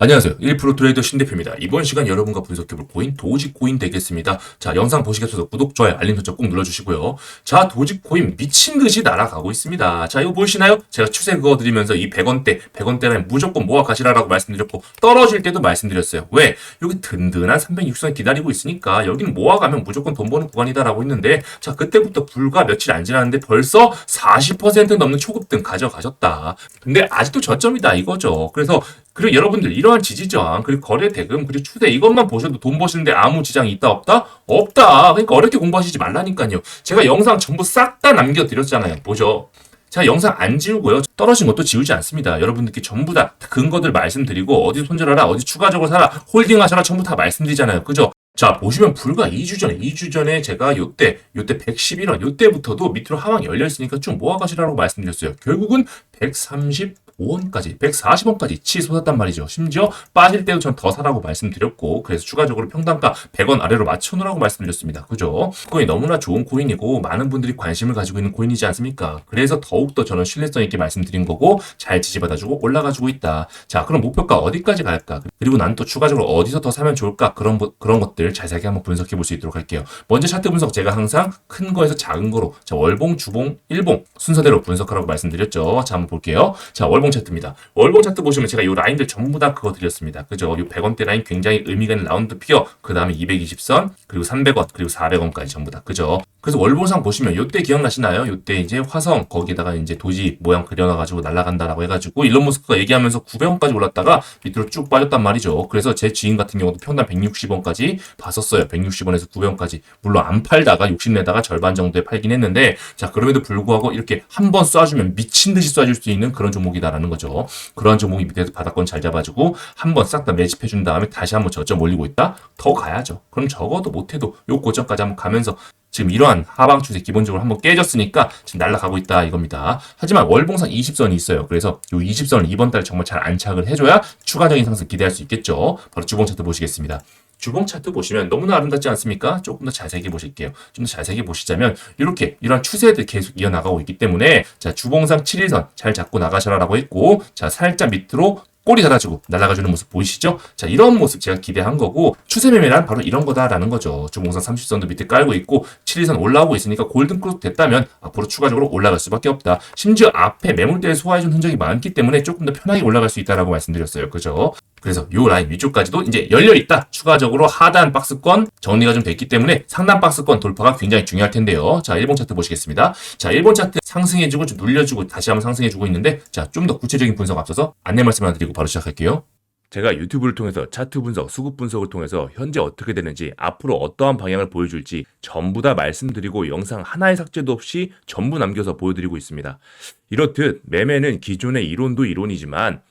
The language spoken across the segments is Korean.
안녕하세요. 1프로 트레이더 신대표입니다. 이번 시간 여러분과 분석해볼 코인 도지코인 되겠습니다. 자, 영상 보시기 앞서서 구독, 좋아요, 알림 설정 꼭 눌러주시고요. 자, 도지코인 미친 듯이 날아가고 있습니다. 자, 이거 보이시나요? 제가 추세 그어드리면서 이 100원대, 100원대는 무조건 모아 가시라라고 말씀드렸고 떨어질 때도 말씀드렸어요. 왜? 여기 든든한 360선 기다리고 있으니까 여기는 모아가면 무조건 돈 버는 구간이다라고 했는데 자, 그때부터 불과 며칠 안 지났는데 벌써 40% 넘는 초급등 가져가셨다. 근데 아직도 저점이다 이거죠. 그래서 그리고 여러분들 이러한 지지 저항 그리고 거래 대금 그리고 추세 이것만 보셔도 돈 버시는데 아무 지장이 있다 없다? 없다. 그러니까 어렵게 공부하시지 말라니까요. 제가 영상 전부 싹 다 남겨드렸잖아요. 보죠. 제가 영상 안 지우고요. 떨어진 것도 지우지 않습니다. 여러분들께 전부 다 근거들 말씀드리고 어디 손절하라, 어디 추가적으로 사라, 홀딩하셔라 전부 다 말씀드리잖아요. 그죠? 자, 보시면 불과 2주 전에, 2주 전에 제가 요때, 요때 111원, 요때부터도 밑으로 하방 열려있으니까 좀 모아가시라고 말씀드렸어요. 결국은 135원까지, 140원까지 치솟았단 말이죠. 심지어 빠질 때도 전 더 사라고 말씀드렸고, 그래서 추가적으로 평단가 100원 아래로 맞춰놓으라고 말씀드렸습니다. 그죠? 코인이 너무나 좋은 코인이고, 많은 분들이 관심을 가지고 있는 코인이지 않습니까? 그래서 더욱더 저는 신뢰성 있게 말씀드린 거고, 잘 지지받아주고 올라가지고 있다. 자, 그럼 목표가 어디까지 갈까? 그리고 난 또 추가적으로 어디서 더 사면 좋을까? 그런, 부- 그런 것들 자세하게 한번 분석해 볼 수 있도록 할게요. 먼저 차트 분석 제가 항상 큰 거에서 작은 거로, 자, 월봉, 주봉, 일봉 순서대로 분석하라고 말씀드렸죠. 자, 한번 볼게요. 자, 월봉 차트입니다. 월봉 차트 보시면 제가 이 라인들 전부 다 그거 드렸습니다. 그죠? 이 100원대 라인 굉장히 의미가 있는 라운드 피어, 그 다음에 220선, 그리고 300원, 그리고 400원까지 전부 다. 그죠? 그래서 월봉상 보시면 요때 기억나시나요? 요때 이제 화성 거기다가 이제 도지 모양 그려놔가지고 날아간다라고 해가지고 일론 머스크가 얘기하면서 900원까지 올랐다가 밑으로 쭉 빠졌단 말이죠. 그래서 제 지인 같은 경우도 평단 160원까지 봤었어요. 160원에서 900원까지. 물론 안 팔다가 욕심내다가 절반 정도에 팔긴 했는데 자 그럼에도 불구하고 이렇게 한 번 쏴주면 미친 듯이 쏴줄 수 있는 그런 종목이다라는 거죠. 그런 종목이 밑에서 바닥권 잘 잡아주고 한 번 싹 다 매집해 준 다음에 다시 한번 저점 올리고 있다? 더 가야죠. 그럼 적어도 못해도 요 고점까지 한번 가면서 지금 이러한 하방 추세 기본적으로 한번 깨졌으니까 지금 날아가고 있다 이겁니다. 하지만 월봉상 20선이 있어요. 그래서 이 20선을 이번 달에 정말 잘 안착을 해줘야 추가적인 상승 기대할 수 있겠죠. 바로 주봉 차트 보시겠습니다. 주봉 차트 보시면 너무나 아름답지 않습니까? 조금 더 자세히 보실게요. 좀 더 자세히 보시자면 이렇게 이러한 추세들 계속 이어나가고 있기 때문에 자 주봉상 7일선 잘 잡고 나가셔라라고 했고 자 살짝 밑으로 꼬리 달아주고 날아가주는 모습 보이시죠? 자 이런 모습 제가 기대한 거고 추세 매매란 바로 이런 거다라는 거죠. 주봉상 30선도 밑에 깔고 있고 7일선 올라오고 있으니까 골든 크로스 됐다면 앞으로 추가적으로 올라갈 수밖에 없다. 심지어 앞에 매물대에 소화해준 흔적이 많기 때문에 조금 더 편하게 올라갈 수 있다라고 말씀드렸어요. 그죠? 그래서 요 라인 위쪽까지도 이제 열려 있다. 추가적으로 하단 박스권 정리가 좀 됐기 때문에 상단 박스권 돌파가 굉장히 중요할 텐데요. 자, 일본 차트 보시겠습니다. 자, 일본 차트 상승해주고 좀 눌려주고 다시 한번 상승해주고 있는데 자, 좀 더 구체적인 분석 앞서서 안내 말씀 하나 드리고 바로 시작할게요. 제가 유튜브를 통해서 차트 분석, 수급 분석을 통해서 현재 어떻게 되는지, 앞으로 어떠한 방향을 보여줄지 전부 다 말씀드리고 영상 하나의 삭제도 없이 전부 남겨서 보여드리고 있습니다. 이렇듯 매매는 기존의 이론도 이론이지만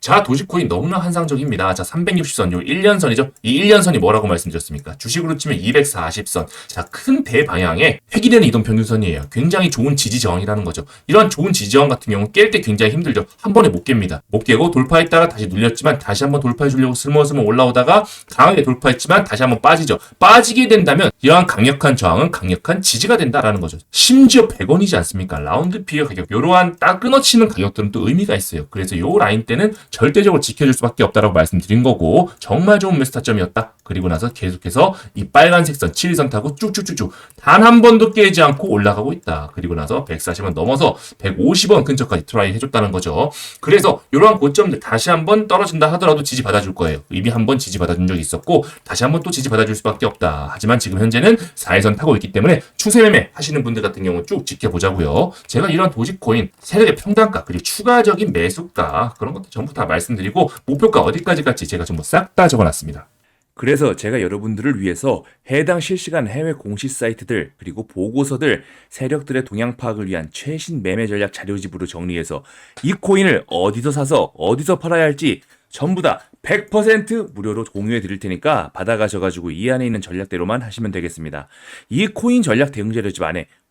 자, 도지코인 너무나 환상적입니다. 자, 360선, 요 1년선이죠? 이 1년선이 뭐라고 말씀드렸습니까? 주식으로 치면 240선. 자, 큰 대방향의 획일되는 이동 평균선이에요. 굉장히 좋은 지지 저항이라는 거죠. 이런 좋은 지지 저항 같은 경우는 깰 때 굉장히 힘들죠. 한 번에 못 깹니다. 못 깨고 돌파했다가 다시 눌렸지만 다시 한번 돌파해 주려고 스머스머 올라오다가 강하게 돌파했지만 다시 한번 빠지죠. 빠지게 된다면 이러한 강력한 저항은 강력한 지지가 된다라는 거죠. 심지어 100원이지 않습니까? 라운드 피어 가격. 이러한 딱 끊어치는 가격들은 또 의미가 있어요. 그래서 요 라인 때는 절대적으로 지켜줄 수밖에 없다라고 말씀드린 거고 정말 좋은 메스타점이었다. 그리고 나서 계속해서 이 빨간색 선 7선 타고 쭉쭉쭉쭉 단 한 번도 깨지 않고 올라가고 있다. 그리고 나서 140원 넘어서 150원 근처까지 트라이 해줬다는 거죠. 그래서 이러한 고점들 다시 한번 떨어진다 하더라도 지지 받아줄 거예요. 이미 한 번 지지 받아준 적이 있었고 다시 한번 또 지지 받아줄 수밖에 없다. 하지만 지금 현재는 4회선 타고 있기 때문에 추세 매매 하시는 분들 같은 경우는 쭉 지켜보자고요. 제가 이런 도지코인 세력의 평단가 그리고 추가적인 매수가 그런 것도 전부 다 말씀드리고 목표가 어디까지 갈지 제가 전부 싹 다 적어놨습니다. 그래서 제가 여러분들을 위해서 해당 실시간 해외 공시 사이트들 그리고 보고서들 세력들의 동향 파악을 위한 최신 매매 전략 자료집으로 정리해서 이 코인을 어디서 사서 어디서 팔아야 할지 전부 다 100% 무료로 공유해 드릴 테니까 받아가셔가지고 이 안에 있는 전략대로만 하시면 되겠습니다. 이 코인 전략 대응 자료집 안에